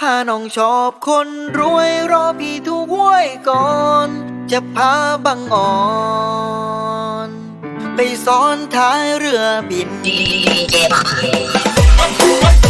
ถ้าน้องชอบคนรวยรอพี่ถูกหวยก่อน จะพาบังอ่อน ไปซ้อนท้ายเรือบินดีเจบาย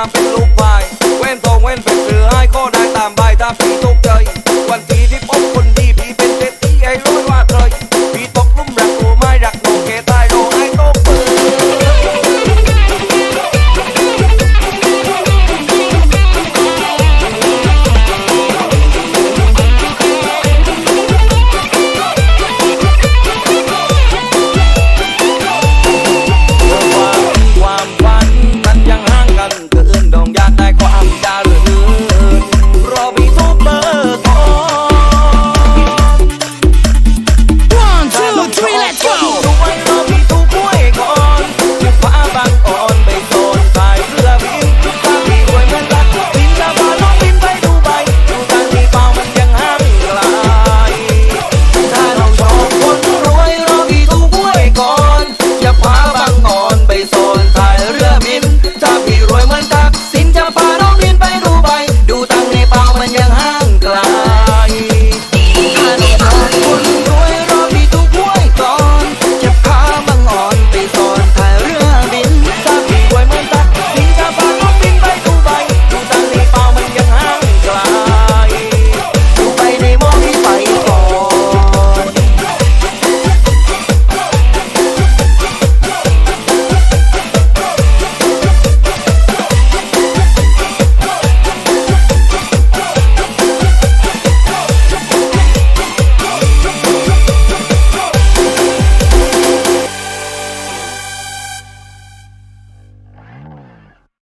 ามเป็นลูกพายเว้นตรงเว้นเป็นเสือให้ข้อได้ตามใบตามปี go.